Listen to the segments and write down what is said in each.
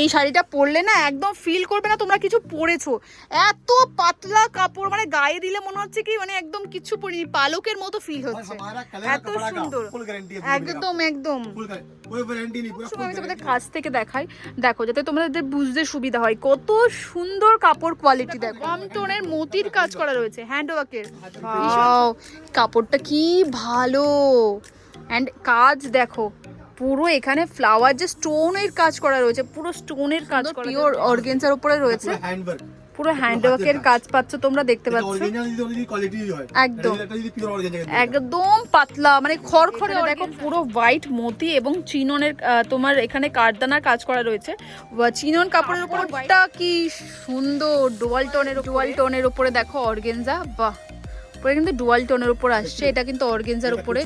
এই শাড়িটা পরলে না একদম ফিল করবে না তোমরা কিছু পরেছো। এত পাতলা কাপড় মানে গায়ে দিলে মনে হচ্ছে কি মানে একদম কিছু পরিনি পালকের মতো ফিল হচ্ছে। এত সুন্দর। একদম একদম। আমি তোমাদের কাছ থেকে দেখাই। দেখো যাতে তোমাদের বুঝতে সুবিধা হয় কত সুন্দর কাপড় কোয়ালিটি দেখো। আমটনের মোতির কাজ করা রয়েছে। হ্যান্ডওয়ার্কের কাপড়টা কি ভালো। অ্যান্ড কাজ দেখো পুরো এখানে ফ্লাওয়ার যে স্টোন এর কাজ করা রয়েছে পুরো স্টোনের কাজ পিওর অর্গেনজার উপরে রয়েছে। পুরো হ্যান্ডওয়ার্কের কাজ পাচ্ছ তোমরা দেখতে পাচ্ছ। একদম। একদম পাতলা মানে খড়খড়ে দেখো পুরো হোয়াইট মোতি এবং চিননের তোমার এখানে কারদানার কাজ করা রয়েছে। চিনন কাপড়ের উপরটা কি সুন্দর ডোয়াল টোনের ডোয়াল টোনের উপরে দেখো অর্গেনজা বাহ। পুরো কিন্তু ডুয়াল টোনের উপর আসছে এটা কিন্তু অর্গেনজার উপরে।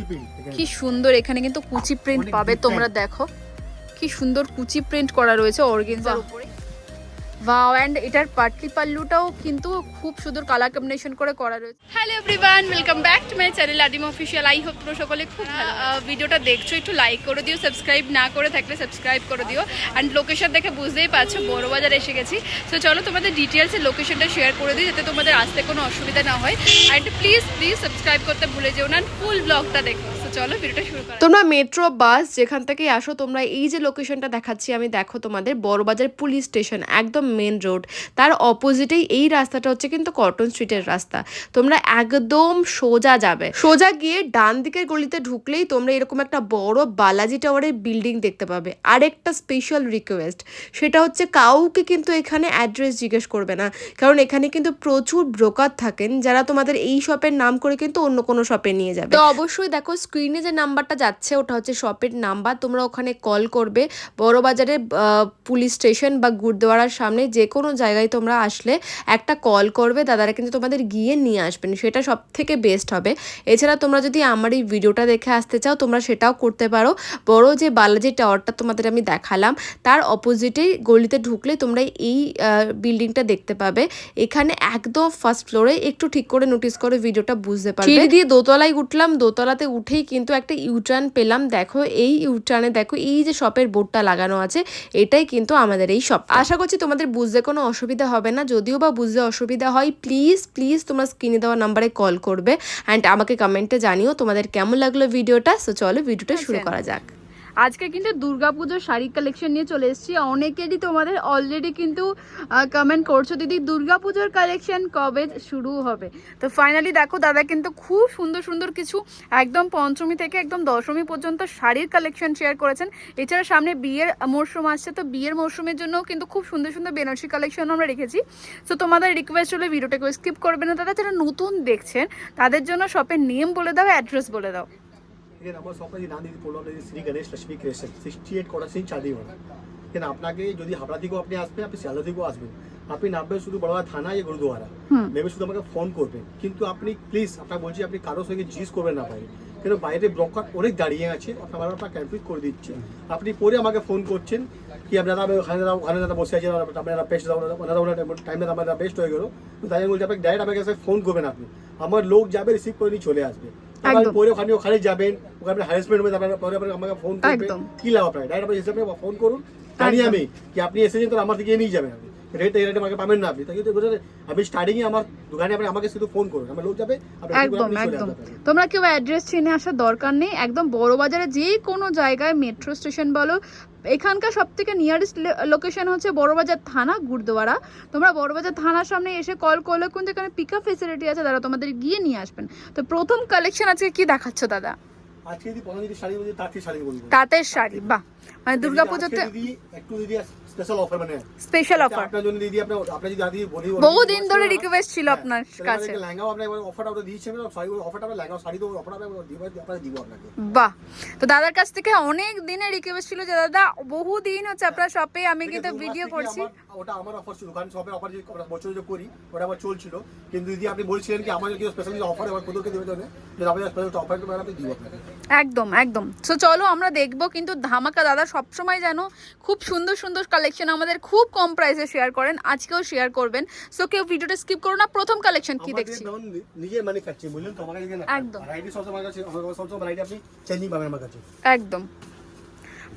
কি সুন্দর এখানে কিন্তু কুচি প্রিন্ট পাবে তোমরা দেখো। কি সুন্দর কুচি প্রিন্ট করা রয়েছে অর্গেনজার উপরে। ওয়াও এন্ড এটার পাটলি পাল্লুটাও কিন্তু খুব সুন্দর কালার কম্বিনেশন করে করা রয়েছে। Hello everyone welcome back to my channel Adim official I hope তোমরা সকলে খুব ভিডিওটা দেখছ একটু লাইক করে দিও সাবস্ক্রাইব না করে থাকলে সাবস্ক্রাইব করে দিও। অ্যান্ড লোকেশন দেখে বুঝতেই পারছ বড় বাজার এসে গেছি। তো চলো তোমাদের ডিটেলসে লোকেশনটা শেয়ার করে দিই যাতে তোমাদের আসতে কোনো অসুবিধা না হয়। অ্যান্ড প্লিজ প্লিজ সাবস্ক্রাইব করতে ভুলে যেও না। ফুল ব্লগটা দেখো। চলো ভিডিওটা শুরু করা তোমরা মেট্রো বাস যেখান থেকে আসো তোমরা এই যে লোকেশনটা দেখাচ্ছি আমি দেখো তোমাদের বড়বাজার পুলিশ স্টেশন একদম মেন রোড তার অপোজিটেই এই রাস্তাটা হচ্ছে কিন্তু কটন স্ট্রিটের রাস্তা। তোমরা একদম সোজা যাবে। সোজা গিয়ে ডান দিকের গলিতে ঢুকলেই তোমরা এরকম একটা বড় বালাজি টাওয়ারের বিল্ডিং দেখতে পাবে। আরেকটা স্পেশাল রিকোয়েস্ট সেটা হচ্ছে কাউকে কিন্তু এখানে অ্যাড্রেস জিজ্ঞেস করবে না। কারণ এখানে কিন্তু প্রচুর ব্রোকার থাকেন যারা তোমাদের এই শপের নাম করে কিন্তু অন্য কোনো শপে নিয়ে যাবে। তো অবশ্যই দেখো স্ক্রিনে যে নাম্বারটা যাচ্ছে, ওটা হচ্ছে শপের নাম্বার। তোমরা ওখানে কল করবে। বড় বাজারে পুলিশ স্টেশন বা গুরুদ্বারার সামনে যে কোনো জায়গায় তোমরা আসলে একটা কল করবে। দাদারা কিন্তু তোমাদের গিয়ে নিয়ে আসবেন। সেটা সব থেকে বেস্ট হবে। এছাড়া তোমরা যদি আমার এই ভিডিওটা দেখে আসতে চাও, তোমরা সেটাও করতে পারো। বড় যে বালাজি টাওয়ারটা তোমাদের আমি দেখালাম, তার অপোজিটেই গলিতে ঢুকলে তোমরা এই বিল্ডিংটা দেখতে পাবে। এখানে একদম ফার্স্ট ফ্লোরে একটু ঠিক করে নোটিস করে ভিডিওটা বুঝতে পারবে। দিয়ে দোতলায় উঠলাম। দোতলাতে উঠেই কিন্তু একটা ইউটার্ন পেলাম। দেখো এই ইউটার্নে দেখো এই যে শপের বোর্ডটা লাগানো আছে এটাই কিন্তু আমাদের এই শপ আশা করছি তোমাদের বুঝতে কোনো অসুবিধা হবে না। যদিও বা বুঝতে অসুবিধা হয় প্লিজ প্লিজ তোমরা স্ক্রিনে দেওয়া নাম্বারে কল করবে অ্যান্ড আমাকে কমেন্টে জানিও তোমাদের কেমন লাগল ভিডিওটা সো চলো ভিডিওটা শুরু করা যাক। আজকে কিন্তু দুর্গাপুজোর শাড়ি কালেকশন নিয়ে চলে এসেছি। অনেকেরই তোমাদের অলরেডি কিন্তু কমেন্ট করছ, দিদি, দুর্গাপুজোর কালেকশন কবে শুরু হবে? তো ফাইনালি দেখো, দাদা কিন্তু খুব সুন্দর সুন্দর কিছু একদম পঞ্চমী থেকে একদম দশমী পর্যন্ত শাড়ির কালেকশন শেয়ার করেছেন। এছাড়া সামনে বিয়ের মরশুম আসছে, তো বিয়ের মরশুমের জন্য কিন্তু খুব সুন্দর সুন্দর বেনারসি কালেকশন আমরা রেখেছি। তো তোমাদের রিকোয়েস্ট হলে ভিডিওটাকে স্কিপ করবে না, দাদা। যারা নতুন দেখছেন, তাদের জন্য শপের নেম বলে দাও অ্যাড্রেস বলে দাও। এখানে আমার সব কাছে নাম দিদি যে Shri Ganesh Lakshmi creation sixty eight কটা সিং চাঁদিওয়ালা এখানে আপনাকে যদি হাবড়া থেকেও আপনি আসবেন আপনি শিয়ালদা থেকেও আসবেন আপনি নামবেন শুধু বড়বা থানা ইয়ে গুরুদুয়ারা। নেমে শুধু আমাকে ফোন করবেন। কিন্তু আপনি প্লিজ আপনার বলছি আপনি কারোর সঙ্গে জিজ্ঞেস করবেন না বাইরে। কেন বাইরে ব্রকার অনেক দাঁড়িয়ে আছে আপনার আপনার কনফিউজ করে দিচ্ছে। আপনি পরে আমাকে ফোন করছেন কি আপনারা ওখানে দাদা ওখানে দাদা বসে আছেন আপনারা দাও ওনারা ওনার টাইমে আমার বেস্ট হয়ে গেলো। তাই আমি বলছি আপনাকে ডাইরেক্ট আমাকে ফোন করবেন আপনি। আমার লোক যাবে রিসিভ করে নিয়ে চলে আসবে। একদম। পরে ওখানে ওখানে যাবেন ওখানে হ্যারাসমেন্ট হবে তারপরে পরে আমাকে ফোন। কি লাভ আপনার? ডাইরেক্ট আপনি হিসাবে ফোন করুন। জানি আমি কি আপনি এসেছেন তো আমার দিকে নিয়ে যাবেন আপনি। রেট এই রেটে আমাকে পাবেন না আপনি। তাই আমি স্টার্টিং এ আমার দোকানে আপনি আমাকে শুধু ফোন করুন। আমার লোক যাবে একদম একদম। তোমরা কেউ অ্যাড্রেস চিনে আসার দরকার নেই। একদম বড় বাজারে যে কোনো জায়গায় মেট্রো স্টেশন বলো এখানকার সব থেকে নিয়ারেস্ট লোকেশন হচ্ছে বড়বাজার থানা গুরদোয়ারা। তোমরা বড়বাজার থানার সামনে এসে কল করলে কিন্তু এখানে পিক আপ ফেসিলিটি আছে তারা তোমাদের গিয়ে নিয়ে আসবেন। তো প্রথম কালেকশন আজকে কি দেখাচ্ছ দাদা? আজকে যদি শাড়ি বলি তাঁতের শাড়ি বাহ। মানে দুর্গাপুজোতে একটু দিদি স্পেশাল অফার মানে স্পেশাল অফার আপনার জন্য দিদি আপনার আপনি যদি বলি বহুদিন ধরে রিকোয়েস্ট ছিল আপনার কাছে। লেহেঙ্গাও আপনি অফারটা আমরা দিয়েছি আমি শাড়ি অফারটা আমরা লেহেঙ্গা শাড়ি তো আমরা দিব দিব আপনাকে। বাহ। তো দাদার কাছ থেকে অনেক দিনের রিকোয়েস্ট ছিল যে দাদা বহু দিন হচ্ছে আপনার শপে আমি কিন্তু ভিডিও করছি। ওটা আমার অফার ছিল দোকান শপে অফার যে বছর যে করি ওটা আমার চলছিল। কিন্তু দিদি আপনি বলছিলেন কি আমার কিছু স্পেশাল অফার আমার কোথাও দেবে জন্য যে আপনাদের স্পেশাল অফার তো আপনি দিব আপনাকে। একদম একদম। তো চলো আমরা দেখব কিন্তু ধামাকা দাদা সবসময় যেন খুব সুন্দর সুন্দর কালেকশন আমাদের খুব কম প্রাইসে শেয়ার করেন আজকেও শেয়ার করবেন। সো কেউ ভিডিওটা স্কিপ করো না প্রথম কালেকশন কি দেখছি? একদম। একদম।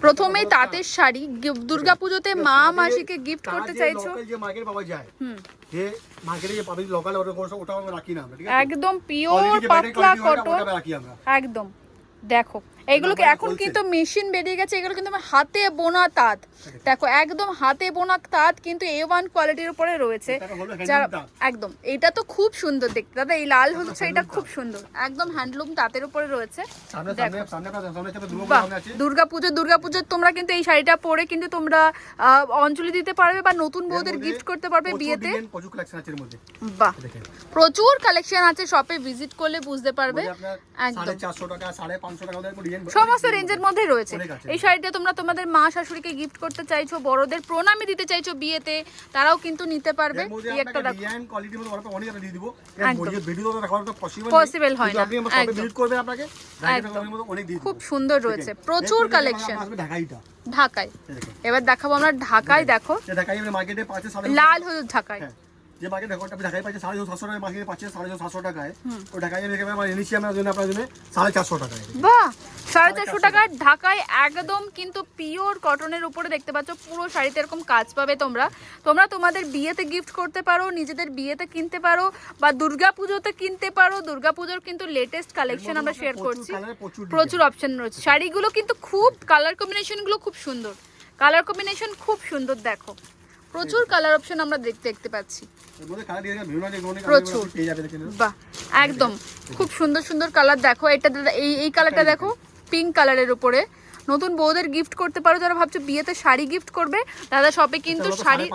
প্রথমেই তাঁতের শাড়ি দুর্গাপুজোতে মা মাসিকে গিফট করতে চাইছো? যে মার্কেট পাওয়া যায় হুম। যে মার্কেটে যে লোকাল ওটা ওটা- ওটা আমরা রাখি না একদম পিওর পাতলা কটন একদম। দেখো। আমাদের এখন কিন্তু মেশিন বেরিয়ে গেছে এগুলো কিন্তু হাতে বোনা তাঁত। দেখো একদম হাতে বোনা তাঁত কিন্তু এ ওয়ান কোয়ালিটির উপরে রয়েছে। যারা একদম এটা তো খুব সুন্দর দেখতে। দাদা এই লাল হলুদ শাড়িটা খুব সুন্দর। একদম হ্যান্ডলুম তাঁতের উপরে রয়েছে। দুর্গা বাহ সামনে দুর্গাপুজো দুর্গাপুজোর তোমরা কিন্তু এই শাড়িটা পরে কিন্তু তোমরা অঞ্জলি দিতে পারবে বা নতুন বউদের গিফট করতে পারবে বিয়েতে। প্রচুর কালেকশন আছে বাহ প্রচুর কালেকশন আছে শপে ভিজিট করলে বুঝতে পারবে। একদম। চারশো টাকা সাড়ে পাঁচশো টাকা সমস্ত রেঞ্জের মধ্যে রয়েছে। এই শাড়িটা তোমরা তোমাদের মা শাশুড়িকে গিফট করতে চাইছো বড়দের প্রণামী দিতে চাইছো বিয়েতে তারাও কিন্তু নিতে পারবে। এই একটা দেখো। পসিবল হয় না, খুব সুন্দর রয়েছে। প্রচুর কালেকশন ঢাকায় এবার দেখাবো আমরা ঢাকায় দেখো। পাচ্ছে লাল হলুদ ঢাকায় হ্যাঁ। যে মার্কেট রেকর্ড আপনি ঢাকায় পাচ্ছে সাড়ে সাতশো টাকায় মার্কেটে পাচ্ছেন সাড়ে সাতশো টাকায়। ও ঢাকায় রেখে আমরা এনেছি আমরা জন্য আপনার জন্য সাড়ে চারশো টাকায় বাহ! সাড়ে চারশো টাকার ঢাকায় একদম কিন্তু পিওর কটনের উপরে দেখতে পাচ্ছ পুরো শাড়িতে এরকম কাজ পাবে তোমরা। তোমরা তোমাদের বিয়েতে গিফট করতে পারো নিজেদের বিয়েতে কিনতে পারো বা দুর্গা পুজোতে কিনতে পারো। দুর্গা পুজোর কিন্তু লেটেস্ট কালেকশন আমরা শেয়ার করছি। প্রচুর প্রচুর অপশন রয়েছে। শাড়িগুলো কিন্তু খুব কালার কম্বিনেশনগুলো খুব সুন্দর। কালার কম্বিনেশন খুব সুন্দর দেখো। প্রচুর কালার অপশন আমরা দেখতে দেখতে পাচ্ছি। প্রচুর। বাহ একদম। খুব সুন্দর সুন্দর কালার দেখো। এটা দাদা এই এই কালারটা দেখো পিঙ্ক কালারের উপরে। নতুন বউদের গিফট করতে পারো যারা ভাবছ বিয়েতে শাড়ি গিফট করবে। দাদা শপে কিন্তু শাড়ি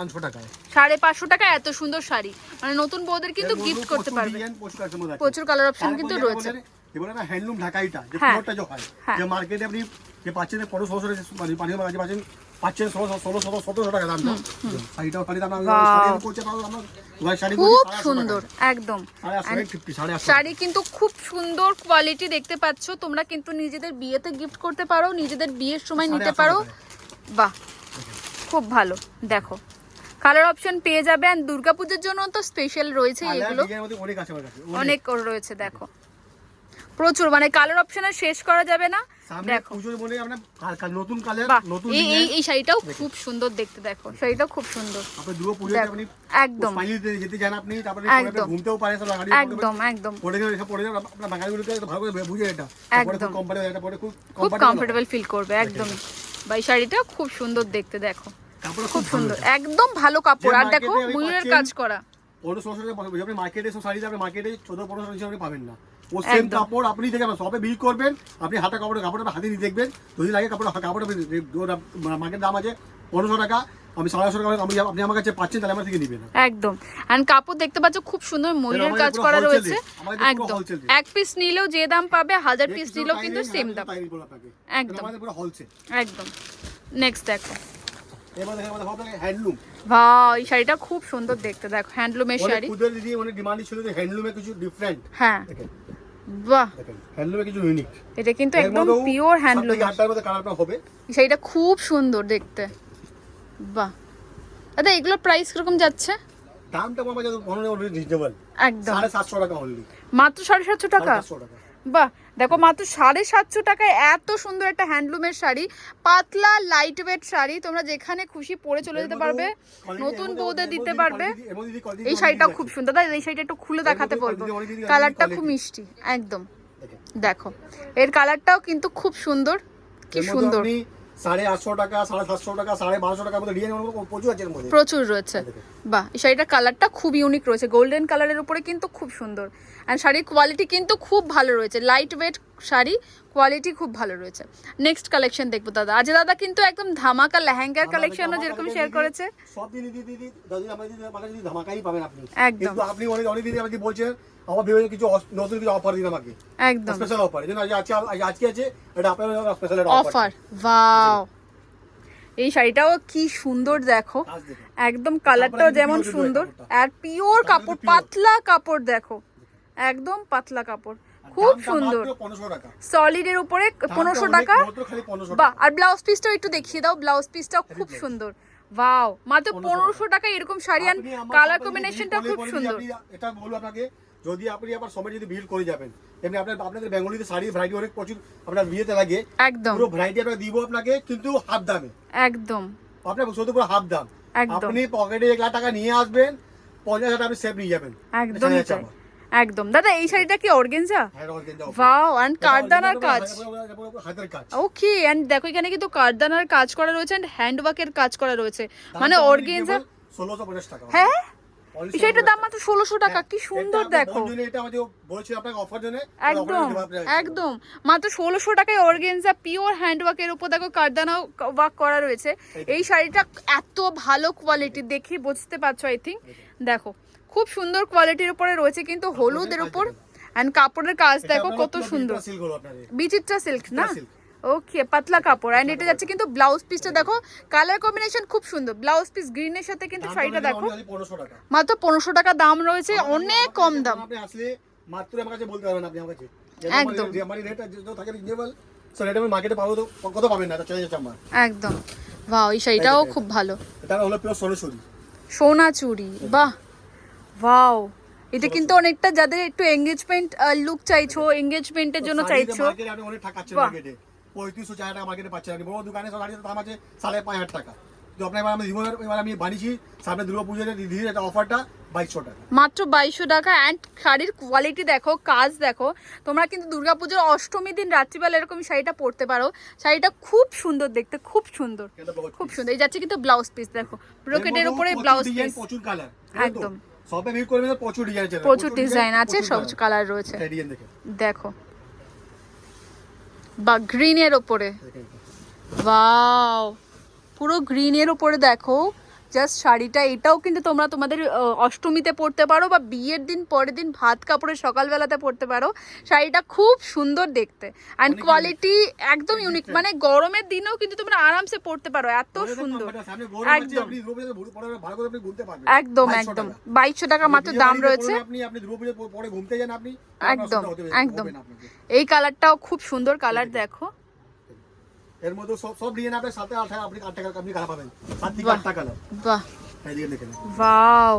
সাড়ে পাঁচশো টাকা এত সুন্দর শাড়ি। মানে নতুন বউদের কিন্তু গিফট করতে পারবে। প্রচুর কালার অপশন কিন্তু রয়েছে। এবারে না হ্যান্ডলুম ঢাকাইটা যে হ্যাঁ। যে হয় হ্যাঁ। যে মার্কেটে আপনি যে পাচ্ছেন পনেরো ষোলোশো মানে মাঝে পাচ্ছেন পাচ্ছেন ষোলো ষোলো ষোলো সতেরোশো টাকা দাম শাড়িটাও শাড়ি দাম খুব সুন্দর একদম। শাড়ি কিন্তু খুব সুন্দর কোয়ালিটি দেখতে পাচ্ছ। তোমরা কিন্তু নিজেদের বিয়েতে গিফট করতে পারো নিজেদের বিয়ের সময় নিতে পারো। বাহ খুব ভালো। দেখো কালার অপশন পেয়ে যাবে। আর দুর্গাপুজোর জন্য তো স্পেশাল রয়েছে এগুলো। অনেক রয়েছে দেখো। প্রচুর মানে কালার অপশন শেষ করা যাবে না। দেখো। বলে আমরা কাল- কাল নতুন কালার নতুন এই এই শাড়িটাও খুব সুন্দর দেখতে দেখো। শাড়িটাও খুব সুন্দর। আপনি দুর্গা পুজোতে আপনি একদম। স্মাইলি যেতে চান আপনি তারপরে একদম। পরে সব গাড়ি একদম একদম। পড়ে গেলে এসে পড়ে যাবে। আপনার বাঙালিগুলোকে ভালো করে বুঝে এটা। একদম। কমফর্টেবল এটা পরে খুব খুব ফিল করবে একদম শাড়িটা খুব সুন্দর দেখতে দেখো। কাপড় খুব সুন্দর। একদম ভালো কাপড়। আর দেখো কাজ করা। পনেরো ষোলোশো মার্কেটে সব শাড়ি আপনি মার্কেটে চোদ্দ আপনি পাবেন না। ও সেম কাপড় আপনি দেখে সবে বিল করবেন আপনি হাতে কাপড় কাপড় হাতে নিয়ে দেখবেন যদি লাগে কাপড় কাপড় মার্কেট দাম আছে পনেরোশো টাকা আমি সাড়ে আটশো টাকা আমি আপনি আমার কাছে পাচ্ছেন তাহলে আমার থেকে নিবেন। একদম। এন্ড কাপড় দেখতে পাচ্ছ খুব সুন্দর ময়ূরের কাজ করা রয়েছে। একদম। এক পিস নিলেও যে দাম পাবে হাজার পিস নিলেও কিন্তু সেম দাম। একদম। নেক্সট দেখো। এবার দেখেন আমাদের হবে হ্যান্ডলুম ভাও এই শাড়িটা খুব সুন্দর দেখতে দেখো হ্যান্ডলুমের শাড়ি। খুদের দিদি অনেক ডিমান্ড ছিল যে হ্যান্ডলুমে কিছু ডিফারেন্ট হ্যাঁ। বাহ। হ্যান্ডলুমে কিছু ইউনিক এটা কিন্তু একদম পিওর হ্যান্ডলুম আটটার মধ্যে কালারটা হবে। শাড়িটা খুব সুন্দর দেখতে। বাহ। দাদা এগুলোর প্রাইস কীরকম যাচ্ছে? দামটা আমার কাছে মনে হয় রিজনেবল একদম। সাড়ে সাতশো টাকা অনলি মাত্র সাড়ে সাতশো টাকা? সাতশো টাকা। বাহ। দেখো মাত্র সাড়ে সাতশো টাকায় এত সুন্দর একটা হ্যান্ডলুমের শাড়ি পাতলা লাইট ওয়েট শাড়ি তোমরা যেখানে খুশি পরে চলে যেতে পারবে। নতুন বউদের দিতে পারবে। এই শাড়িটা খুব সুন্দর। দাদা এই শাড়িটা একটু খুলে দেখাতে পারব বলব। কালারটা খুব মিষ্টি একদম। দেখো। এর কালারটাও কিন্তু খুব সুন্দর। কি সুন্দর। সাড়ে আটশো টাকা সাড়ে সাতশো টাকা সাড়ে বারোশো টাকার মধ্যে ডিজাইন প্রচুর আছে মধ্যে। প্রচুর রয়েছে। বাহ এই শাড়িটার কালারটা খুব ইউনিক রয়েছে। গোল্ডেন কালারের উপরে কিন্তু খুব সুন্দর। অ্যান্ড শাড়ির কোয়ালিটি কিন্তু খুব ভালো রয়েছে। লাইট ওয়েট শাড়ি কোয়ালিটি খুব ভালো রয়েছে। নেক্সট কালেকশন দেখব দাদা। আজ দাদা কিন্তু একদম ধামাকা লেহেঙ্গার কালেকশনও যেরকম শেয়ার করেছে। সব দিদি দিদি দাদি আমার দিদি ধামাকাই পাবেন আপনি। একদম। আপনি অনেক অনেক দিদি আমাকে বলছেন আমার ভেবে কিছু নতুন কিছু অফার দিন আমাকে একদম। স্পেশাল অফার এই জন্য আজকে আজকে আছে এটা আপনার স্পেশাল অফার অফার ওয়াও এই শাড়িটাও কি সুন্দর দেখো। একদম কালারটাও যেমন সুন্দর আর পিওর কাপড় পাতলা কাপড় দেখো। একদম পাতলা কাপড়। খুব সুন্দর। টাকা। সলিডের উপরে পনেরোশো টাকা। বাহ আর ব্লাউজ পিসটাও একটু দেখিয়ে দাও। ব্লাউজ পিসটাও খুব সুন্দর। ওয়াও মাত্র 1500 পনেরোশো টাকা। এরকম শাড়ি আর কালার কম্বিনেশনটা খুব সুন্দর। এটা বলব আপনাকে। যদি আপনি আবার সময় যদি ভিড় করে যাবেন এমনি আপনার আপনাদের বেঙ্গলিতে শাড়ি ভ্যারাইটি অনেক প্রচুর আপনার বিয়েতে লাগে। একদম। পুরো ভ্যারাইটি আমরা দিব আপনাকে কিন্তু হাফ দামে। একদম। আপনার শুধু পুরো হাফ দাম। আপনি পকেটে এক লাখ টাকা নিয়ে আসবেন পঞ্চাশ হাজার আপনি সেভ নিয়ে যাবেন। তাই। একদম। দাদা এই শাড়িটা কি অর্গেনজা? হ্যাঁ। ওয়াও এন্ড এটা কারদানার কাজ। ওকে এন্ড দেখো এখানে কিন্তু কারদানার কাজ করা রয়েছে এন্ড হ্যান্ডওয়ার্কের কাজ করা রয়েছে। মানে অর্গেনজা ষোলোশো পঞ্চাশ টাকা। হ্যাঁ? শাড়িটার দাম মাত্র ষোলোশো টাকা কি হ্যাঁ, সুন্দর দেখো। বোন এটা আমাদের বলছি আপনাকে অফার জন্য একদম একদম। মাত্র ষোলোশো টাকায় অর্গেনজা পিওর হ্যান্ডওয়ার্কের উপর দেখো কারদানা ওয়ার্ক করা রয়েছে। এই শাড়িটা এত ভালো কোয়ালিটি দেখি বুঝতে পারছ আই থিঙ্ক দেখো খুব সুন্দর কোয়ালিটির উপরে রয়েছে কিন্তু হলুদের উপর অ্যান্ড কাপড়ের কাজ দেখো কত সুন্দর। বিচিত্রা সিল্ক না। ওকে পাতলা কাপড়। অ্যান্ড এটা যাচ্ছে কিন্তু ব্লাউজ পিসটা দেখো। কালার কম্বিনেশন খুব সুন্দর। ব্লাউজ পিস গ্রিনের সাথে কিন্তু শাড়িটা দেখো। মাত্র পনেরোশো টাকা দাম রয়েছে। অনেক কম দাম। আপনি আসলে মাত্র আমার কাছে বলতে পারবেন আপনি আমার কাছে। একদম। আমার রেট যত থাকে রিজনেবল সো রেট আমি মার্কেটে পাবো তো কত পাবেন না? চলে যাচ্ছে আমার। একদম। বাহ এই শাড়িটাও খুব ভালো। এটা হলো পিওর সোনা চুড়ি। বাহ। ওয়াও এটা কিন্তু অনেকটা যাদের একটু এঙ্গেজমেন্ট লুক চাইছো এঙ্গেজমেন্টের জন্য চাইছো। মার্কেটে আপনি অনেক টাকা মার্কেটে পঁয়ত্রিশশো চার টাকা মার্কেটে পাচ্ছেন আপনি বড় দোকানে সব দাম আছে সাড়ে পাঁচ হাজার টাকা। তো আপনার এবার আমি এবার আমি বানিয়েছি সামনে দুর্গা পুজোর দিদি এটা অফারটা বাইশশো টাকা। মাত্র বাইশশো টাকা অ্যান্ড শাড়ির কোয়ালিটি দেখো কাজ দেখো তোমরা কিন্তু দুর্গাপুজোর অষ্টমী দিন রাত্রিবেলা এরকম শাড়িটা পরতে পারো। শাড়িটা খুব সুন্দর দেখতে খুব সুন্দর খুব সুন্দর। এই যাচ্ছে কিন্তু ব্লাউজ পিস দেখো। ব্রোকেটের উপরে ব্লাউজ পিস প্রচুর কালার একদম। সবে ভিড় করবে প্রচুর ডিজাইন আছে প্রচুর ডিজাইন আছে সব কালার রয়েছে। দেখো। বা গ্রিনের ওপরে। বা ওয়াও পুরো গ্রিনের ওপরে দেখো। জাস্ট শাড়িটা এটাও কিন্তু তোমরা তোমাদের অষ্টমীতে পরতে পারো বা বিয়ের দিন পরের দিন ভাত কাপড়ে সকালবেলাতে পরতে পারো। শাড়িটা খুব সুন্দর দেখতে। অ্যান্ড কোয়ালিটি একদম ইউনিক মানে গরমের দিনেও কিন্তু তোমরা আরামসে পরতে পারো এত সুন্দর। একদম। একদম একদম। বাইশশো টাকা মাত্র দাম রয়েছে। একদম, একদম। এই কালারটাও খুব সুন্দর কালার দেখো। এর মধ্যে সব সব ডিজাইন সাথে আট টাকা আপনি আট টাকা আপনি কালার পাবেন। সাত থেকে বাহ। আটটা কালার বাহ। এইদিকে দেখেন ওয়াও।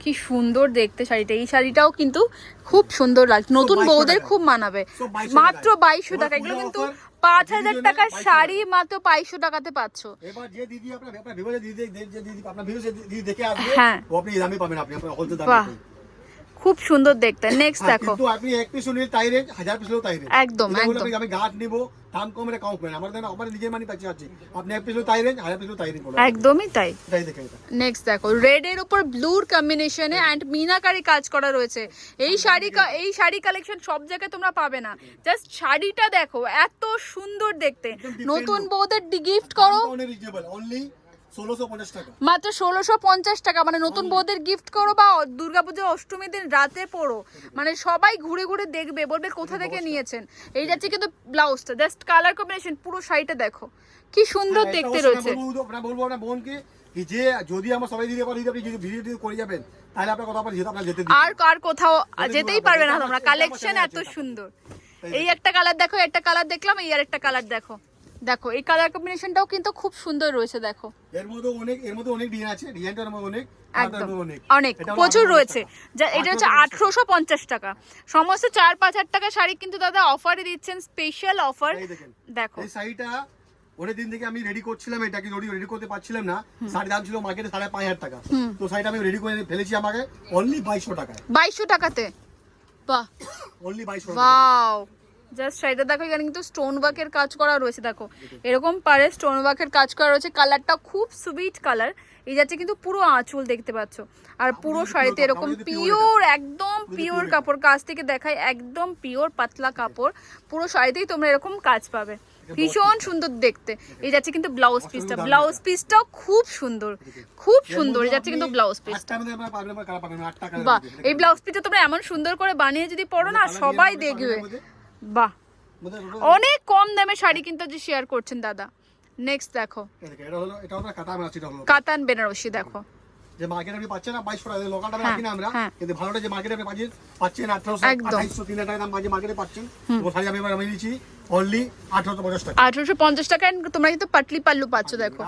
কি সুন্দর দেখতে শাড়িটা। এই শাড়িটাও কিন্তু খুব সুন্দর লাগছে নতুন 2200 বউদের খুব মানাবে। মাত্র বাইশশো টাকা এগুলো কিন্তু পাঁচ হাজার টাকার শাড়ি মাত্র বাইশশো টাকাতে পাচ্ছ। এবার যে দিদি আপনার দিদি যে- যে দিদি আপনার ভিভো দিদি দেখে আসবে হ্যাঁ। ও আপনি দামে পাবেন আপনি আপনার হোলসেল দামে বাহ, পাবেন। খুব সুন্দর দেখতে। নেক্সট হ্যাঁ, দেখো। কিন্তু আপনি এক পিস নিলে তাই রেট পিস তাই রেট একদম, একদম। আমি গাছ নিবো দাম কম রে কম করেন। আমার দেন আমার নিজের মানি পাচ্ছি আছে আপনি এক পিস তাই রেট পিস তাই রেট একদমই তাই। এটাই দেখেন নেক্সট দেখো রেড এর উপর ব্লুর কম্বিনেশনে অ্যান্ড মিনাকারি কাজ করা রয়েছে। এই শাড়ি এই শাড়ি কালেকশন সব জায়গায় তোমরা পাবে না। জাস্ট শাড়িটা দেখো এত সুন্দর দেখতে। নতুন। বউদের গিফট করো। অনলি মাত্র ষোলোশো পঞ্চাশ টাকা। মানে নতুন বউদের গিফট করো বা দুর্গাপুজো অষ্টমী দিন রাতে পড়ো। মানে সবাই ঘুরে ঘুরে দেখবে বলবে কোথা থেকে নিয়েছেন। এই যাচ্ছে কিন্তু ব্লাউজটা জাস্ট কালার কম্বিনেশন পুরো শাড়িটা দেখো। কি সুন্দর হ্যাঁ, দেখতে রয়েছে। বলব আপনার বোনকে যে যদি আমার সবাই দিতে পারি আপনি যদি ভিডিও করে যাবেন তাহলে আপনার কথা যেতে আপনার যেতে আর আর কোথাও যেতেই পারবে না। তোমরা কালেকশন এত সুন্দর। এই একটা কালার দেখো একটা কালার দেখলাম এই আর একটা কালার দেখো। দেখো এই কালার কম্বিনেশনটাও কিন্তু খুব সুন্দর রয়েছে দেখো। এর মধ্যে অনেক এর মধ্যে অনেক ডিজাইন আছে ডিজাইনটার মধ্যে অনেক অনেক। প্রচুর রয়েছে। যা এটা হচ্ছে 850 আঠারোশো পঞ্চাশ টাকা। সমস্ত চার পাঁচ হাজার টাকা শাড়ি কিন্তু দাদা অফারে দিচ্ছেন স্পেশাল অফার দেখো। এই শাড়িটা অনেক দিন থেকে আমি রেডি করছিলাম এটাকে রেডি রেডি করতে পারছিলাম না। শাড়ি দাম ছিল মার্কেটে সাড়ে পাঁচ হাজার টাকা। তো শাড়িটা আমি রেডি করে ফেলেছি আমাকে অনলি বাইশশো টাকায়। বাইশশো টাকাতে। বাহ। অনলি বাইশশো ওয়াও জাস্ট শাড়িটা দেখো এখানে কিন্তু স্টোন ওয়ার্কের কাজ করা রয়েছে দেখো। এরকম পারে স্টোন ওয়ার্কের কাজ করা রয়েছে। কালারটা খুব সুইট কালার এই যাচ্ছে কিন্তু পুরো আঁচল দেখতে পাচ্ছ। আর পুরো শাড়িতে এরকম পিওর একদম পিওর কাপড়। কাজ থেকে দেখায় একদম পিওর পাতলা কাপড়। পুরো শাড়িতেই তোমরা এরকম কাজ পাবে। ভীষণ সুন্দর দেখতে। এই যাচ্ছে কিন্তু ব্লাউজ পিসটা ব্লাউজ এটা। পিসটাও খুব সুন্দর। খুব সুন্দর। এই যাচ্ছে কিন্তু ব্লাউজ পিস আটটা মধ্যে আপনারা পাবেন আপনারা কালার পাবেন আটটা কালার বাহ! এই ব্লাউজ পিসটা তোমরা এমন সুন্দর করে বানিয়ে যদি পরো না সবাই দেখবে। বাহ। অনেক কম দামে শাড়ি কিন্তু যে শেয়ার করছেন দাদা। নেক্সট দেখো। এটা হলো এটা হলো কাতান বেনারসি দেখো। যে মার্কেটে আপনি পাচ্ছেন না বাইশশো টাকা লোকালটা রাখি না আমরা। হ্যাঁ। কিন্তু ভালোটা যে মার্কেটে আপনি পাচ্ছেন পাচ্ছেন আঠারোশো। আঠাইশশো তিন হাজার টাকা দাম মাঝে মার্কেটে পাচ্ছেন। তো শাড়ি আমি এবার আমি দিচ্ছি অনলি আঠারোশো পঞ্চাশ টাকা। আঠারোশো পঞ্চাশ টাকা and তোমরা কিন্তু পাটলি পাল্লু পাচ্ছ দেখো।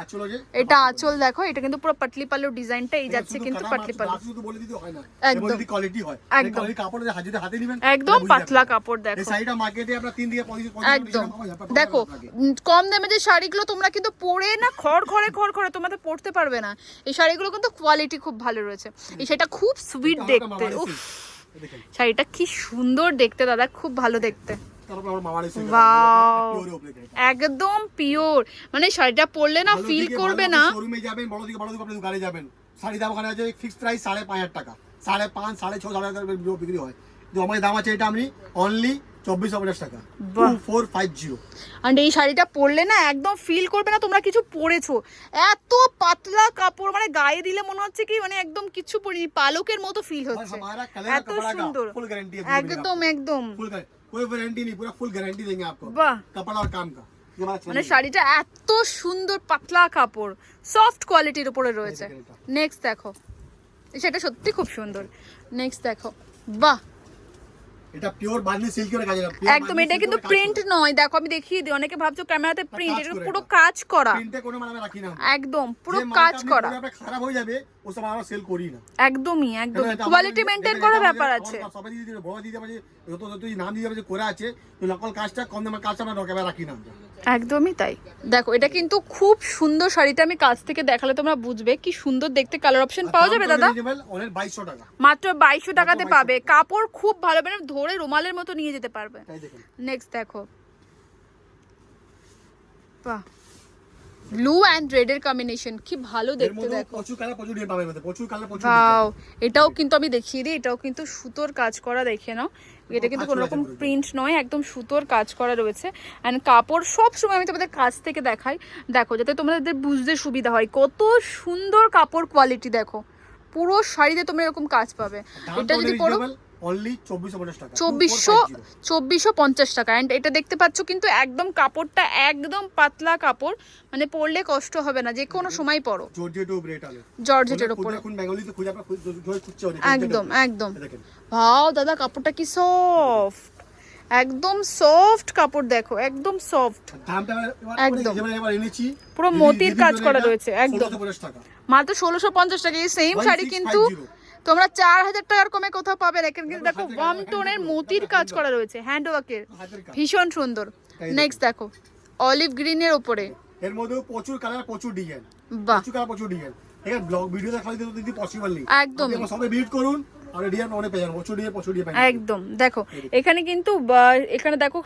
এটা আঁচল দেখো এটা কিন্তু পুরো পাটলি পাল্লু ডিজাইনটা এই যাচ্ছে কিন্তু পাটলি পাল্লু। শুধু বলে দিতে হয় না। একদম। যদি কোয়ালিটি হয় একদম। কাপড় যে হাতে নিবেন একদম পাতলা। কাপড় এই দেখো শাড়িটা মার্কেটে আপনার তিন থেকে পঁচিশ পঁচিশ একদম। দেখো কম দামে যে শাড়িগুলো তোমরা কিন্তু পরে না খড় খড়ে খড় খড়ে তোমাদের পরতে পারবে না। এই শাড়িগুলো কিন্তু কোয়ালিটি খুব ভালো রয়েছে। এই শাড়িটা খুব সুইট দেখতে উফ। শাড়িটা কি সুন্দর দেখতে দাদা খুব ভালো দেখতে। একদম পিওর মানে শাড়িটা পরলে না ফিল করবে না। শোরুমে যাবেন বড় দিকে বড় দিকে আপনি যাবেন। শাড়ি দাম ওখানে আছে ফিক্সড প্রাইস সাড়ে পাঁচ হাজার টাকা। সাড়ে পাঁচ সাড়ে ছ সাড়ে হাজার বিক্রি হয়। দাম আছে এটা অনলি চব্বিশ পঞ্চাশ টাকা। ফোর ফাইভ এই শাড়িটা পরলে না একদম ফিল করবে না তোমরা কিছু পরেছো। এত পাতলা কাপড় মানে গায়ে দিলে মনে হচ্ছে কি মানে একদম কিছু পরিনি পালকের মতো ফিল মানে হচ্ছে। একদম একদম। कोई वारंटी नहीं पूरा फुल गारंटी देंगे आपको বাহ कपड़ा और काम का ये हमारा মানে चलिए। শাড়িটা এত সুন্দর পাতলা কাপড় সফট কোয়ালিটির উপরে রয়েছে দেখেন এটা। নেক্সট দেখো সেটা সত্যি খুব সুন্দর নেক্সট দেখো বাহ এটা পিওর বান্দি সিল্কের কাজ এটা একদম এটা কিন্তু প্রিন্ট নয় দেখো আমি দেখিয়ে দিই অনেকে ভাবছো ক্যামেরাতে প্রিন্ট কাজ এটা করে পুরো এটা। কাজ করা প্রিন্টে কোনো মানে রাখি না একদম পুরো যে মালটা কাজ আপনি করা পরে আপনার খারাপ হয়ে যাবে ও সব আমরা সেল করি না। একদমই একদম কোয়ালিটি দেখেন, করার ব্যাপার আছে। সবাই দিয়ে দিবে বড় দিয়ে যত যত নাম দিয়ে দিবে যে করে আছে তো নকল কাজটা কম কাজটা আমরা রাখি না একদমই তাই। দেখো এটা কিন্তু খুব সুন্দর শাড়িটা আমি কাছ থেকে দেখালে তোমরা বুঝবে কি সুন্দর দেখতে কালার অপশন পাওয়া যাবে দাদা? মাত্র বাইশশো টাকাতে পাবে। কাপড় খুব ভালো মানে ধরে রুমালের মতো নিয়ে যেতে পারবে। নেক্সট দেখো। বাহ। ব্লু অ্যান্ড রেড এর কম্বিনেশন কি ভালো দেখতে দেখো। প্রচুর কালার প্রচুর ডিজাইন পাবেন প্রচুর কালার প্রচুর ভাও এটাও কিন্তু আমি দেখিয়ে দিই এটাও কিন্তু সুতোর কাজ করা দেখে নাও। এটা কিন্তু কোনো রকম প্রিন্ট নয় একদম সুতোর কাজ করা রয়েছে। অ্যান্ড কাপড় সব সময় আমি তোমাদের কাছ থেকে দেখাই। দেখো যাতে তোমাদের বুঝতে সুবিধা হয় কত সুন্দর কাপড় কোয়ালিটি দেখো। পুরো শাড়িতে তোমরা এরকম কাজ পাবে। এটা যদি পরো অনলি চব্বিশশো পঞ্চাশ টাকা। অ্যান্ড এটা দেখতে পাচ্ছ কিন্তু একদম কাপড়টা একদম পাতলা কাপড় মানে পরলে কষ্ট হবে না যে কোনো সময় পরো। জর্জেট উপরে এটা জর্জেটের উপরে। এখন বেঙ্গলিতে খুঁজে আপনার খুঁজে খুঁজে অনেক, একদম একদম। ভাও দাদা কাপড়টা কি সফট একদম সফট কাপড় দেখো একদম সফট একদম। পুরো মতির কাজ করা রয়েছে, একদম। মাত্র ষোলোশো পঞ্চাশ টাকা এই সেম শাড়ি কিন্তু 1650 তোমরা চার হাজার টাকার কমে কোথাও পাবে না এখানে কিন্তু দেখো, ওয়াম টোনের মতির কাজ, করা রয়েছে হ্যান্ড ওয়ার্কের ভীষণ সুন্দর। নেক্সট দেখো। অলিভ গ্রিনের উপরে। এর মধ্যেও প্রচুর কালার প্রচুর ডিজাইন বাহ। প্রচুর কালার প্রচুর ডিজাইন এখানে ব্লগ ভিডিও দেখা দিতে দিদি পসিবল নেই। একদমই। আপনি সবাই ভিজিট করুন আর ডিজাইন অনেক পেয়ে যাবেন। প্রচুর ডিজাইন প্রচুর ডিজাইন একদম। দেখো এখানে কিন্তু এখানে দেখো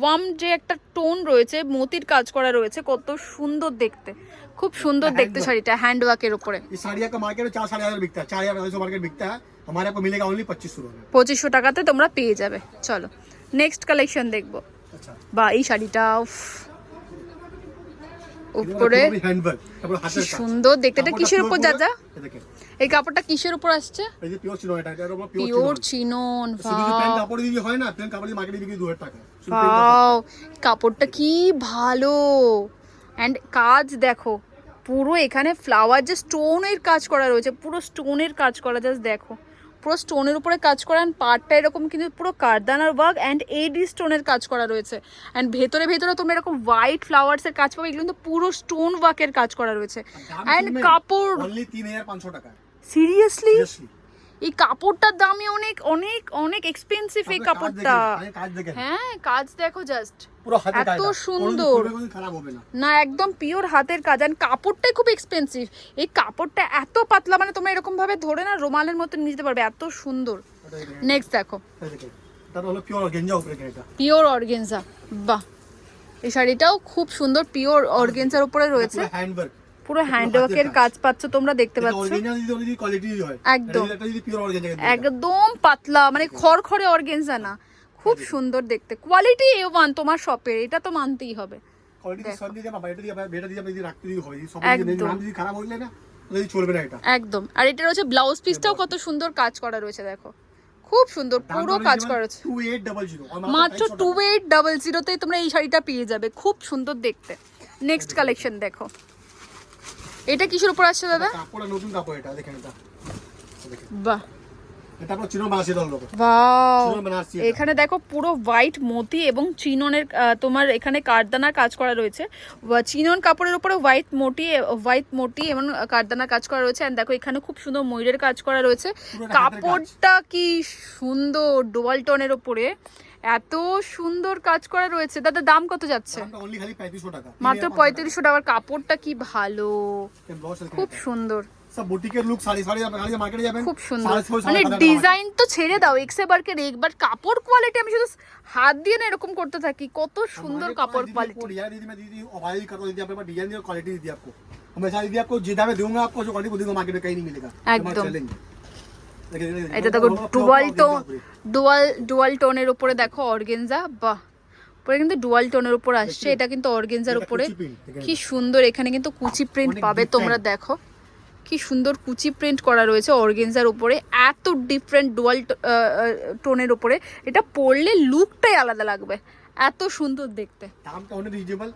ওয়াম যে একটা টোন রয়েছে মতির কাজ করা রয়েছে কত সুন্দর দেখতে। খুব সুন্দর হ্যাঁ, দেখতে একদম। শাড়িটা হ্যান্ড ওয়ার্কের উপরে ये साड़ी का मार्केट में चार साढ़े हजार बिकता है चार हजार मार्केट बिकता है हमारे यहाँ पे मिलेगा ओनली पच्चीस सौ रुपये পঁচিশশো টাকাতে তোমরা পেয়ে যাবে চলো নেক্সট কালেকশন দেখবো अच्छा বা এই শাড়িটা উফ, উপরে হ্যান্ডওয়ার্ক তারপর কি হাতের কাজ সুন্দর দেখতে এটা কাপড়টা কিসের pure উপর পুরো- যাজা এই দেখেন এই কাপড়টা কিসের উপর আসছে এই যে পিওর চিনো এটা এটা হলো পিওর পিওর চিনো চিনন শুধু প্লেন ভাও কাপড় দিয়ে হয় না প্লেন কাপড় দিয়ে মার্কেটে বিক্রি দু হাজার টাকা শুধু plain কাপড়। ভাও কাপড়টা কি ভালো অ্যান্ড কাজ দেখো পুরো এখানে ফ্লাওয়ার যে স্টোনের কাজ করা রয়েছে পুরো স্টোনের কাজ করা জাস্ট দেখো। পুরো স্টোনের উপরে কাজ করা অ্যান্ড পার্টটা এরকম কিন্তু পুরো কারদানার ওয়ার্ক অ্যান্ড এডি স্টোনের কাজ করা রয়েছে। অ্যান্ড ভেতরে ভেতরে তোমরা এরকম হোয়াইট ফ্লাওয়ার্সের কাজ পাবে এগুলো কিন্তু পুরো স্টোন ওয়ার্কের কাজ করা রয়েছে। অ্যান্ড? কাপড় only 3500 টাকা। সিরিয়াসলি। এই কাপড়টার দামই অনেক অনেক অনেক এক্সপেন্সিভ এই কাপড়টা। কাজ দেখেন হ্যাঁ কাজ দেখো জাস্ট এত সুন্দর। না। একদম পিওর হাতের কাজ। আর কাপড়টাই খুব এক্সপেন্সিভ এই কাপড়টা এত পাতলা মানে তোমরা এরকম ভাবে ধরে না রুমালের মতো নিয়ে যেতে পারবে। এত সুন্দর। নেক্সট দেখো। পিওর অর্গেনজা বাহ। এই শাড়িটাও খুব সুন্দর। পিওর অর্গেনজার উপরে রয়েছে। হ্যান্ডওয়ার্ক পুরো হ্যান্ডওয়ার্কের হাতের কাজ। পাচ্ছ তোমরা দেখতে পাচ্ছ। একদম। একদম পাতলা মানে খড়খড়ে অর্গেনজা না খুব সুন্দর দেখতে। কোয়ালিটি এ ওয়ান তোমার শপের এটা তো মানতেই হবে। একদম। আর এটা রয়েছে ব্লাউজ পিসটাও কত সুন্দর কাজ করা রয়েছে দেখো। খুব সুন্দর পুরো কাজ করা রয়েছে। ডাবল জিরো মাত্র টু এইট ডাবল জিরোতেই তোমরা এই শাড়িটা পেয়ে যাবে। খুব সুন্দর দেখতে। নেক্সট কালেকশন দেখো। এটা কিসের উপর আসছে দাদা? কাপড় নতুন কাপড় এটা দেখেন এটা। বাহ। এখানে দেখো পুরো হোয়াইট মতি এবং চিননের তোমার এখানে কারদানার কাজ করা রয়েছে। চিনন কাপড়ের উপরে হোয়াইট মোটি হোয়াইট মোটি এবং কারদানার কাজ করা রয়েছে। এন্ড দেখো এখানে খুব সুন্দর ময়ূরের কাজ করা রয়েছে। কাপড়টা কি সুন্দর ডোয়াল টোনের উপরে। এত সুন্দর কাজ করা রয়েছে। দাদা দাম কত যাচ্ছে? মাত্র পঁয়ত্রিশশো টাকার কাপড়টা কি ভালো। খুব সুন্দর। মানে আমি শুধু হাত দিয়ে না এরকম করতে থাকি। কত সুন্দর কাপড় কোয়ালিটি একদম। এটা দেখো ডুয়াল টোন ডুয়াল ডুয়াল টোনের উপরে দেখো অর্গেনজা বাহ। পরে কিন্তু ডুয়াল টোনের উপর আসছে এটা কিন্তু অর্গেনজার উপরে। কি সুন্দর এখানে কিন্তু কুচি প্রিন্ট পাবে তোমরা দেখো। কি সুন্দর কুচি প্রিন্ট করা রয়েছে অর্গেনজার উপরে। এত ডিফারেন্ট ডুয়াল টোনের উপরে। এটা পরলে লুকটাই আলাদা লাগবে। এত সুন্দর দেখতে। দামটা অনেক রিজনেবল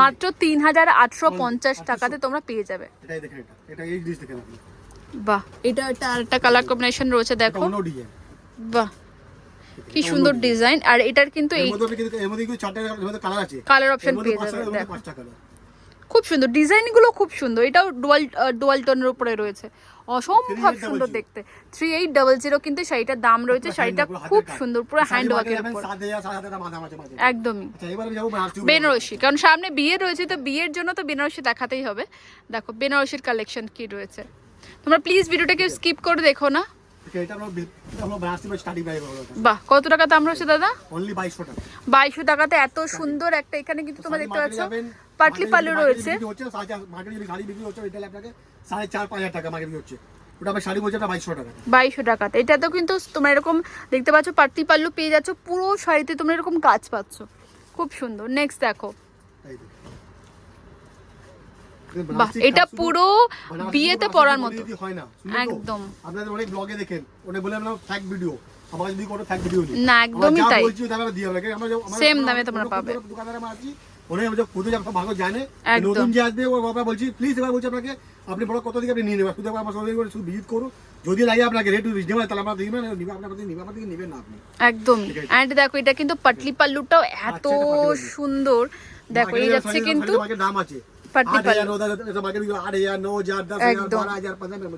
মাত্র তিন হাজার আটশো পঞ্চাশ টাকাতে তোমরা পেয়ে যাবে। এটাই দেখেন এটা। এটা এই জিনিস দেখেন বাহ। এটা একটা আরেকটা কালার কম্বিনেশন রয়েছে দেখো। বাহ। কি সুন্দর ডিজাইন আর এটার কিন্তু এই কালার আছে। কালার অপশন পেয়ে যাবে খুব সুন্দর। ডিজাইনগুলো খুব সুন্দর। এটাও ডুয়াল ডুয়াল টোনের উপরে রয়েছে। অসম্ভব সুন্দর দেখতে। থ্রি এইট ডাবল জিরো কিন্তু শাড়িটার দাম রয়েছে। শাড়িটা খুব সুন্দর। পুরো হ্যান্ড ওয়ার্কের উপর। একদমই। আচ্ছা বেনারসি কারণ সামনে বিয়ে রয়েছে তো বিয়ের জন্য তো বেনারসি দেখাতেই হবে। দেখো বেনারসির কালেকশন কি রয়েছে? তোমরা প্লিজ ভিডিওটাকে স্কিপ করে দেখো না। বাহ কত টাকা দাম রয়েছে দাদা? বাইশশো টাকাতে এত সুন্দর একটা এখানে কিন্তু তোমরা দেখতে পাচ্ছ। পাটলি রয়েছে। সাড়ে চার মার্কেটে যদি শাড়ি বিক্রি হচ্ছে রিটেল আপনাকে সাড়ে চার পাঁচ হাজার টাকা মার্কেট হচ্ছে। ওটা আমার শাড়ি বলছে বাইশশো টাকা। বাইশশো টাকাতে। কিন্তু তোমরা এরকম দেখতে পাচ্ছ পাটলি পাল্লু পেয়ে যাচ্ছ পুরো শাড়িতে তোমরা এরকম কাজ পাচ্ছ। খুব সুন্দর। নেক্সট দেখো। বাহ এটা পুরো বিয়েতে বেনারসি মতো। হয় না একদম। আপনাদের অনেক ব্লগে দেখেন বলে আমরা ফ্যাক ভিডিও আমার যদি কোনো ফ্যাক ভিডিও নেই না, একদমই তাই। বলছি দামে দিয়ে আমরা আমরা- দামে তোমরা পাবে। দোকানদার আমরা আছি আমাদের যা ভালো জানে। নতুন যে আসবে ও বাবা বলছি প্লিজ এবার বলছি আপনাকে আপনি বড় কত দিকে আপনি নিয়ে নেবেন? শুধু একবার আমার সঙ্গে করে শুধু ভিজিট করুন যদি লাগে আপনাকে রেট রিজনেবল তাহলে আমরা দিবেন নিবে আপনার কাছে নিবে আপনার থেকে নেবেন না আপনি। একদম। অ্যান্ড দেখো এটা কিন্তু পাটলি পাল্লুটাও এত আচ্ছা, পাল্লু। সুন্দর। দেখো এই যাচ্ছে কিন্তু দাম আছে। পাটলি আট হাজার, পাল্লু। ন হাজার, এটা মার্কেট বিক্রি আট হাজার, ন হাজার, দশ হাজার, একদম। বারো হাজার, পাঁচ হাজার,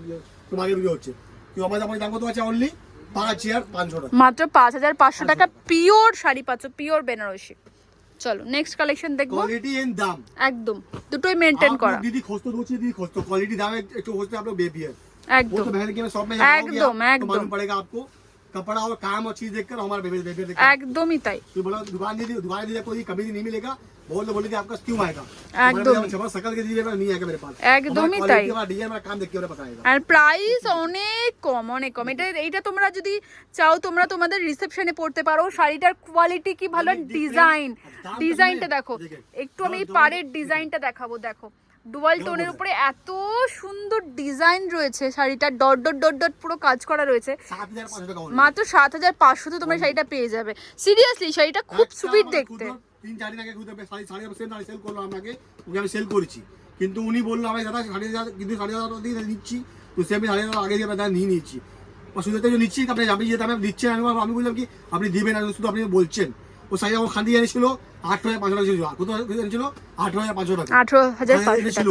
তো মার্কেট বিক্রি হচ্ছে। কিন্তু আমাদের আমাদের দাম কত আছে অনলি পাঁচ হাজার পাঁচশো টাকা মাত্র পাঁচ হাজার পাঁচশো টাকা পিওর শাড়ি পাচ্ছ পিওর বেনারসি চলো নেক্সট কালেকশন দেখবো কোয়ালিটি এন্ড দাম একদম দুটোই মেনটেন आप করা लोग दीदी खोज तो दो चीज दीदी खोज तो क्वालिटी दाम एक एक खोजते हैं आप लोग बेबी है वो একদম तो बहन की मैं शॉप में एकदम, जाओगे आप, तो एकदम। मालूम पड़ेगा आपको कपड़ा और काम और चीज देखकर हमारे बेबी बेबी देख একদমই তাই तो बोला दुकान दीदी दुकान दीदी कोई कभी नहीं मिलेगा बोल दो बोलेंगे आपका क्यों आएगा एकदम। जब सकल के दीजिए नहीं आएगा मेरे पास एकदम ही ताई। डिजाइन मेरा काम देख के बताएगा আর প্রাইস অনেক কম অনেক কম এটা এইটা তোমরা যদি চাও তোমরা তোমাদের রিসেপশনে পড়তে পারো শাড়িটার কোয়ালিটি কি ভালো অনেক different। ডিজাইন আর দাম ডিজাইনটা কমে। দেখো দেখেন। একটু আমি দাম- পাড়ের ডিজাইনটা দেখাবো দেখো ডুয়াল টোনের উপরে এত সুন্দর ডিজাইন রয়েছে শাড়িটার ডট ডট ডট ডট পুরো কাজ করা রয়েছে सात हजार पाँच सौ टका only। মাত্র সাত হাজার পাঁচশোতে তোমরা শাড়িটা পেয়ে যাবে সিরিয়াসলি শাড়িটা খুব একটা সুইট আমার দেখতে খুদ তিন চার দিন আগে খুদ শাড়ি শাড়ি সেল শাড়ি সেল করল আপনাকে ওকে আমি সেল করেছি। কিন্তু উনি বলল আমি দাদা সাড়ে হাজার কিন্তু সাড়ে হাজার দিয়ে নিচ্ছি তো সে আমি সাড়ে হাজার আগে দিয়ে দাদা নিয়ে নিচ্ছি অসুবিধা তো নিচ্ছি আপনি আপনি আমি দিচ্ছেন আমি আমি বললাম কি আপনি দিবেন না শুধু আপনি বলছেন। ও শাড়ি আমার খান দিয়ে এনেছিল আট হাজার পাঁচশো টাকা ছিল। কোথাও এনেছিল? আট হাজার পাঁচশো টাকা। আঠারো হাজার শাড়ি এনেছিল।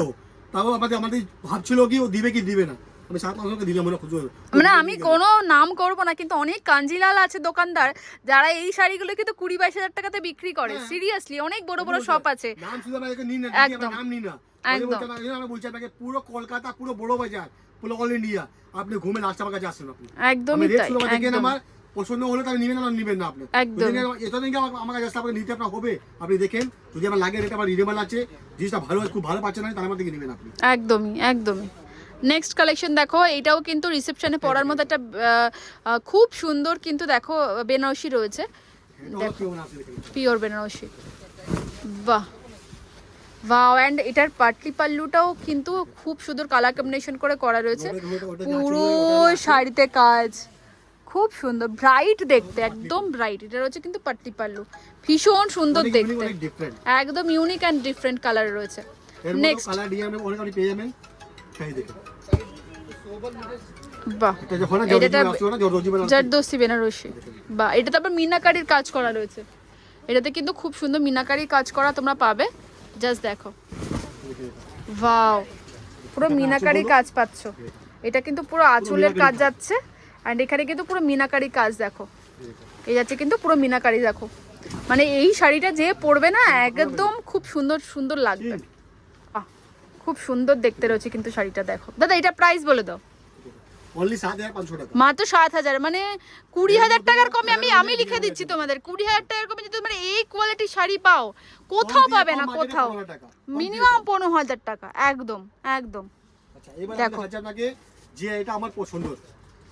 তাও আমাদের আমাদের ভাবছিল কি ও দিবে কি দিবে না। আমি সাত পাঁচশো দিলাম ওরা খুঁজো মানে আমি কোনো নাম করব না কিন্তু অনেক কাঞ্জিলাল আছে দোকানদার যারা এই শাড়িগুলো কিন্তু কুড়ি বাইশ হাজার টাকাতে বিক্রি করে। হ্যাঁ। সিরিয়াসলি অনেক বড় বড় শপ আছে। নাম শুধু আমাকে নিন না একদম। একদম নাম নিন না। একদম। একদম আমি বলছি আপনাকে পুরো কলকাতা পুরো বড় বাজার পুরো অল ইন্ডিয়া আপনি ঘুমে লাস্ট আমার কাছে আপনি। একদমই রেট তাই একদম। আমার পছন্দ হলে নিবেন না নিবেন না আপনি। আমার কাছে আসলে আপনাকে নিতে আপনার হবে। আপনি দেখেন যদি আমার লাগে রেট আমার রিজনেবল আছে জিনিসটা ভালো খুব ভালো পাচ্ছেন না নেবেন আপনি। একদমই একদমই। নেক্সট কালেকশন দেখো এটাও কিন্তু রিসেপশনে পড়ার মতো একটা খুব সুন্দর কিন্তু দেখো বেনারসি রয়েছে। পিওর বেনারসি বাহ। ওয়াও অ্যান্ড এটার পাটলি পাল্লুটাও কিন্তু খুব সুন্দর কালার কম্বিনেশন করে করা রয়েছে। পুরো শাড়িতে কাজ। খুব সুন্দর ব্রাইট দেখতে একদম ব্রাইট এটা রয়েছে কিন্তু পাটলি পাল্লু। ভীষণ সুন্দর দেখতে। একদম ইউনিক অ্যান্ড ডিফারেন্ট কালার রয়েছে। নেক্সট কালার ডিজাইন অনেক অনেক পেয়ে যাবেন। সেই দেখেন বাহ। এটা জর্জি বেনারসি। বা এটা তারপর মিনাকারির কাজ করা রয়েছে। এটাতে কিন্তু খুব সুন্দর মিনাকারির কাজ করা তোমরা পাবে। জাস্ট দেখো। ওয়াও পুরো মিনাকারি কাজ পাচ্ছ। এটা কিন্তু পুরো আঁচলের কাজ যাচ্ছে। অ্যান্ড এখানে কিন্তু পুরো মিনাকারি কাজ দেখো। এই যাচ্ছে কিন্তু পুরো মিনাকারি দেখো। মানে এই শাড়িটা যে পরবে না একদম খুব সুন্দর সুন্দর লাগবে। খুব সুন্দর দেখতে রয়েছে কিন্তু শাড়িটা দেখো। দাদা এটা প্রাইস বলে দাও। মাত্র সাত হাজার মানে কুড়ি হাজার টাকার কমে আমি আমি লিখে দিচ্ছি তোমাদের। কুড়ি হাজার টাকার কমে যদি তোমরা এই কোয়ালিটির শাড়ি পাও কোথাও পাবে না কোথাও। মিনিমাম পনেরো হাজার টাকা একদম একদম। আচ্ছা দেখো। আপনাকে যে এটা আমার পছন্দ।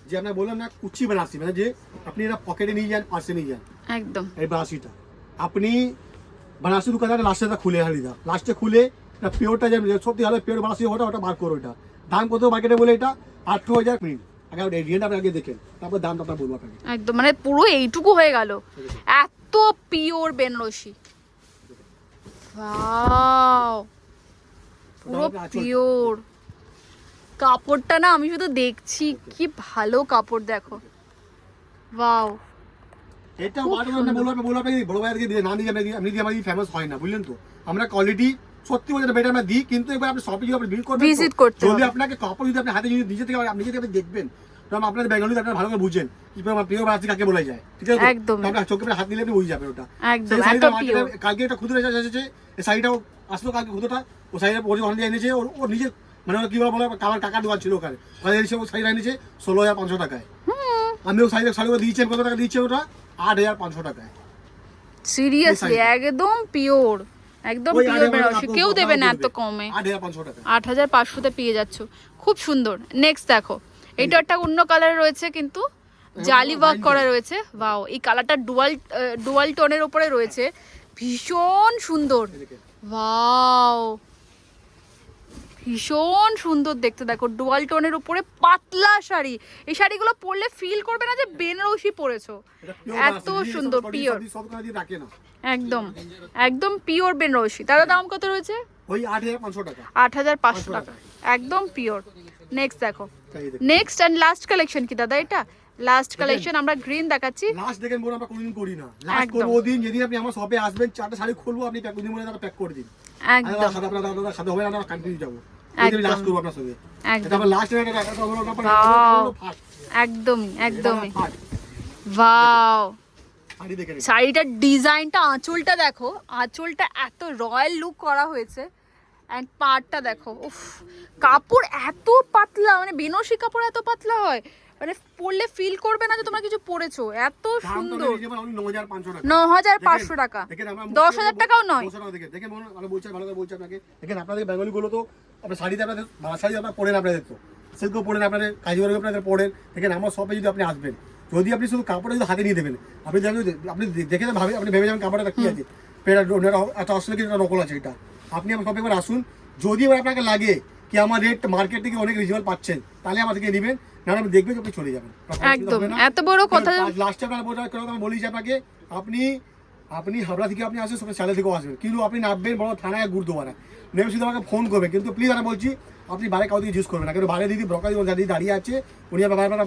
যে আপনার বললাম না কুচি বেনারসি মানে যে আপনি এটা পকেটে নিয়ে যান পার্সে নিয়ে যান। একদম। এই বেনারসিটা আপনি বেনারসি দোকানদারে লাস্টে খুলে হারি দাও। লাস্টে খুলে এটা পিওরটা যে সত্যি ভালো পিওর বেনারসি ওটা ওটা বার করো এটা। দাম কত মার্কেটে বলে এটা? আঠেরো হাজার মিনিট। আগে এই রিয়েন্ট আপনি আগে দেখেন। তারপর দামটা আপনার বলব আপনাকে। একদম মানে পুরো এইটুকু হয়ে গেল। এত পিওর বেনারসি। Wow! পুরো ওটা। পিওর। কাপড়টা না আমি শুধু দেখছি কি ভালো কাপড় দেখো। ওয়াও। এটা বড় ভাইয়াকে দিয়ে না দিয়ে আপনি দিয়ে আমাদের ফেমাস হয় না বুঝলেন তো? আমরা কোয়ালিটি সত্যি বলতে বেটার আমরা দিই কিন্তু এবার আপনি শপে যদি আপনি বিল করবেন করতে যদি আপনাকে কাপড় যদি আপনি হাতে যদি নিজে থেকে আপনি যদি আপনি দেখবেন আপনারা ভালো করে বুঝেন আমার প্রিয় কাকে বলা যায় ঠিক আছে একদম। আপনার চোখে হাত দিলে আপনি বুঝে যাবেন ওটা। একদম। কালকে একটা খুদরা এসেছে এই শাড়িটাও আসলো কালকে খুদরাটা ও শাড়িটা পরে এনেছে ওর ওর নিজের মানে কি বলে কাকার দোকান ছিল ওখানে। ওখানে এসে ও শাড়িটা এনেছে ষোলো হাজার পাঁচশো টাকায়। আমি ও শাড়ি শাড়িগুলো দিয়েছি কত টাকা দিয়েছি ওটা? আট হাজার পাঁচশো টাকায়। সিরিয়াসলি একদম পিওর একদম পিওর বেনারসি কেউ দেবে না এত কমে। আট হাজার পাঁচশোতে পেয়ে যাচ্ছ। খুব সুন্দর। নেক্সট দেখো। এটা একটা অন্য কালার রয়েছে কিন্তু জালি ওয়ার্ক করা রয়েছে। বাও এই কালারটা ডুয়াল ডুয়াল টোনের ওপরে রয়েছে। ভীষণ সুন্দর। এদিকে। ভীষণ সুন্দর দেখতে দেখো ডুয়াল টোনের উপরে পাতলা শাড়ি। এই শাড়িগুলো পরলে ফিল করবে না যে বেনারসি পরেছো। এত সুন্দর পিওর একদম একদম পিওর বেনারসি। তার দাম কত রয়েছে? ওই আট হাজার পাঁচশো টাকা। আট হাজার পাঁচশো 500 টাকা। একদম পিওর নেক্সট দেখো। নেক্সট অ্যান্ড লাস্ট কালেকশন কি দাদা এটা? লাস্ট কালেকশন আমরা গ্রিন দেখাচ্ছি। লাস্ট দেখেন বলুন আমরা কোনোদিন করি না। লাস্ট। করব ওদিন যেদিন আপনি আমার শপে আসবেন চারটে শাড়ি খুলবো আপনি প্যাক দিন বলে প্যাক করে দিন। একদম। সাদা আপনার দাদা সাদা হবে না কন্টিনিউ যাব। একদম। লাস্ট করব আপনার সঙ্গে। একদম। লাস্ট এটা হলো আপনার Wow. ফার্স্ট একদমই একদমই। ওয়াও শাড়িটার ডিজাইনটা আঁচলটা দেখো আঁচলটা এত রয়্যাল লুক করা হয়েছে। অ্যান্ড পাড়টা দেখো উফ কাপড় এত পাতলা মানে বেনসি কাপড় এত পাতলা হয়। মানে পরলে ফিল করবে না যে তোমরা কিছু পরেছো এত সুন্দর। রিজনেবল only 9500 টাকা। ন হাজার পাঁচশো টাকা। দশ হাজার টাকাও নয়। দেখেন বলুন, ভালো বলছে ভালো করে বলছে আপনাকে। দেখেন আপনাদের বেঙ্গলি গুলো তো আপনার শাড়িতে আপনাদের শাড়ি আপনার পড়েন আপনাদের তো। সিল্কও পড়েন আপনাদের কাজীবরও আপনাদের পড়েন। দেখেন আমার শপে যদি আপনি আসবেন যদি আপনি শুধু কাপড়টা যদি হাতে নিয়ে দেবেন আপনি যে- আপনি দেখে ভাবে আপনি ভেবে যাবেন কাপড়টা কি আছে। পেটা একটা অস্ট্রেলিয়া কিন্তু নকল আছে এটা। আপনি আমার শপে একবার আসুন যদি এবার আপনাকে লাগে কি আমার রেট মার্কেট থেকে অনেক রিজনেবল পাচ্ছেন তাহলে আমার থেকে নেবেন। না আপনি দেখবেন আপনি চলে যাবেন। একদম। এত বড় কথা লাস্টে কথা আমি বলি যে আপনাকে আপনি আপনি হাবড়া থেকে আপনি আসেন সবাই চালে থেকেও আসবেন। কিন্তু আপনি নামবেন বড় থানায় গুরুদুয়ারা নেমে শুধু আমাকে ফোন করবেন কিন্তু প্লিজ আমি বলছি আপনি বাইরে কাউকে ইউজ করবেন না। কারণ বাইরে দিদি ব্রকার দিদি দাঁড়িয়ে আছে উনি আপনার বারবার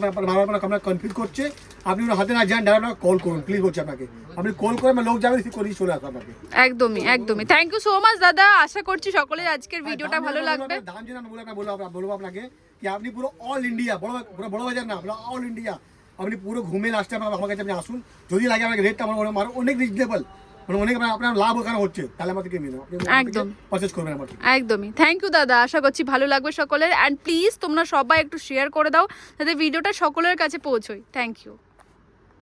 আপনার আপনার কনফিউজ করছে। আপনি ওনার হাতে না যান ডাইরেক্ট কল করুন প্লিজ বলছি আপনাকে। আপনি কল করে লোক যাবে রিসিভ করে চলে আসবে আপনাকে। একদমই একদমই। থ্যাংক ইউ সো মাচ দাদা। আশা করছি সকলের আজকের ভিডিওটা ভালো লাগবে। দাম যেন আমি বলব আপনাকে কি আপনি পুরো অল ইন্ডিয়া বড় পুরো বড় বাজার না আপনার অল ইন্ডিয়া আপনি পুরো ঘুমে লাস্টে আপনার আমার কাছে আপনি আসুন যদি লাগে আপনাকে রেটটা আমার আমার অনেক রিজনেবল মানে অনেক আপনার- লাভ ওখানে হচ্ছে তাহলে আমার থেকে নিন একদম। পারচেজ করবেন আমার একদমই থ্যাংক ইউ দাদা আশা করছি ভালো লাগবে সকলের। অ্যান্ড প্লিজ তোমরা সবাই একটু শেয়ার করে দাও যাতে ভিডিওটা সকলের কাছে পৌঁছয় থ্যাংক ইউ